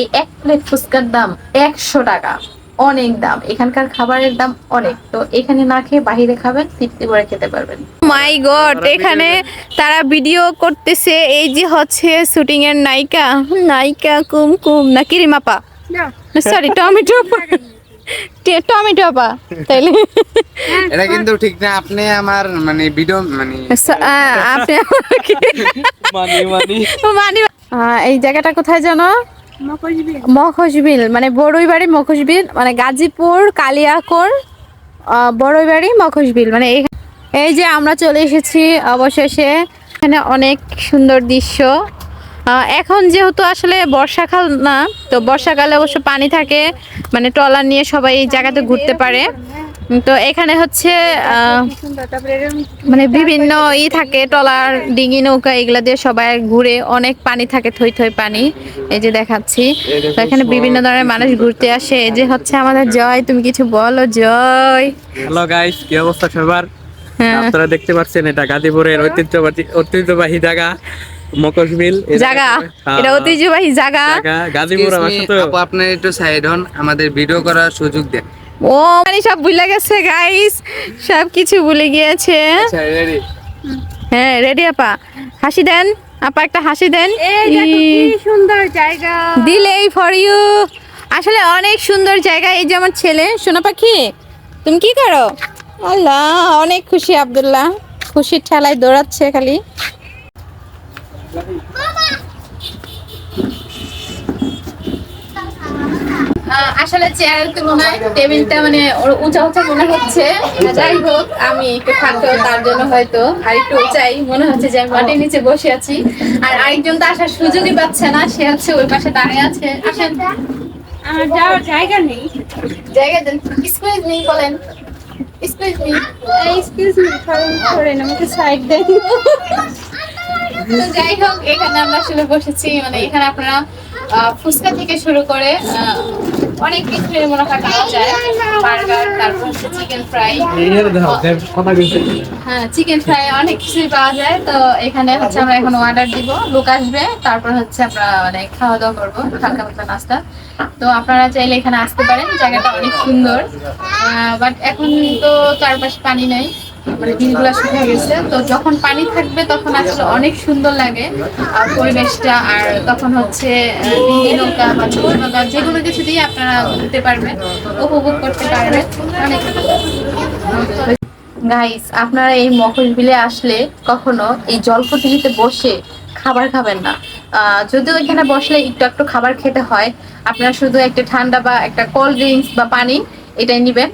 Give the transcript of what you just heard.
এই এক প্লেট ফুচকার দাম একশো টাকা। অনেক দাম। এখানকার খাবারের দাম অনেক। তো এখানে না খেয়ে বাহিরে খাবেন তৃপ্তি করে খেতে পারবেন। মাই গড এখানে তারা ভিডিও করতেছে এই যে হচ্ছে শুটিং এর নায়িকা। নায়িকা কুমকুম না। কিরিমাপা সরি টমেটো টমেটো আপা? তাইলে। এটা কিন্তু ঠিক না আপনি আমার মানে ভিডিও মানে আপনি আমাকে মানি মানি এই জায়গাটা কোথায় জানো মখশবিল মানে বড়ইবাড়ি মখশবিল মানে গাজীপুর কালিয়াকোর আহ, বড়ইবাড়ি মখশবিল মানে এই এই যে আমরা চলে এসেছি অবশেষে এখানে অনেক সুন্দর দৃশ্য। এখন যেহেতু আসলে বর্ষাকাল না তো বর্ষাকালে অবশ্য পানি থাকে মানে ট্রলার নিয়ে সবাই এই জায়গাতে ঘুরতে পারে। তো এখানে হচ্ছে আহ, মানে বিভিন্ন ই থাকে টলার ডিঙি নৌকা এগুলা দিয়ে সবাই ঘুরে অনেক পানি থাকে থই থই পানি। এই যে দেখাচ্ছি। তো এখানে বিভিন্ন ধরনের মানুষ ঘুরতে আসে। এই যে হচ্ছে আমাদের জয় তুমি কিছু বলো জয়। হ্যালো গাইস কি অবস্থা সবার? হ্যাঁ। আপনারা দেখতে পাচ্ছেন এটা গাজীপুরের ঐতিহ্যবাহী ঐতিহ্যবাহী জায়গা মকশমিল জাগা। হ্যাঁ, এটা ঐতিহ্যবাহী জায়গা জায়গা গাজীপুর আমার সাথে আপনি একটু সাইড হন আমাদের ভিডিও করার সুযোগ দেন। ও মানে সব ভুলে গেছে গাইস সব কিছু ভুলে গিয়েছে। আচ্ছা হ্যাঁ রেডি আপা? হাসি দেন। আপা একটা হাসি দেন। সুন্দর জায়গা। দিলেই ফর ইউ আসলে অনেক সুন্দর জায়গা এই যে আমার ছেলে। সোনা পাখি তুমি কি করো? আল্লাহ অনেক খুশি আব্দুল্লাহ। খুশির ঠেলায় দৌড়াচ্ছে খালি। আসলে চেয়ারের তুলনায় টেবিলটা মানে ওর উঁচা উঁচা মনে হচ্ছে। যাই হোক আমি একটু খাটো তার জন্য হয়তো আর একটু উঁচাই মনে হচ্ছে যে আমি মাটির নিচে বসে আছি। আর আরেকজন তো আসার সুযোগই পাচ্ছে না সে হচ্ছে ওই পাশে দাঁড়িয়ে আছে। আসেন। আমার যাওয়ার জায়গা নেই। জায়গা দেন। এক্সকিউজ মি বলেন। এক্সকিউজ মি এক্সকিউজ মি সরেন সরেন আমাকে সাইড দেন। যাই হোক এখানে আমরা আসলে বসেছি। মানে এখানে আপনারা ফুচকা থেকে শুরু করে অনেক কিছু মনে হয় পাওয়া যায়। বার্গার তারপর চিকেন ফ্রাই। হ্যাঁ চিকেন ফ্রাই অনেক কিছুই পাওয়া যায়। তো এখানে হচ্ছে আমরা এখন অর্ডার দিব। লোক আসবে তারপর হচ্ছে আমরা মানে খাওয়া দাওয়া করব হালকা পাতলা নাস্তা। তো আপনারা চাইলে এখানে আসতে পারেন জায়গাটা অনেক সুন্দর। বাট এখন তো চারপাশে পানি নেই। মানে দিনগুলা শুকিয়ে গেছে। তো যখন পানি থাকবে তখন আসলে অনেক সুন্দর লাগে পরিবেশটা। আর তখন হচ্ছে আহ, নৌকা বা ছোট নৌকা যে কোনো কিছু দিয়ে আপনারা ঘুরতে পারবেন উপভোগ করতে পারবেন। অনেক গাইস আপনারা এই মকরবিলে আসলে কখনো এই জলপ্রতিযোগিতে বসে খাবার খাবেন না। যদিও এখানে বসলে একটু একটু খাবার খেতে হয় আপনারা শুধু একটা ঠান্ডা বা একটা কোল্ড ড্রিঙ্কস বা পানি এটাই নিবেন।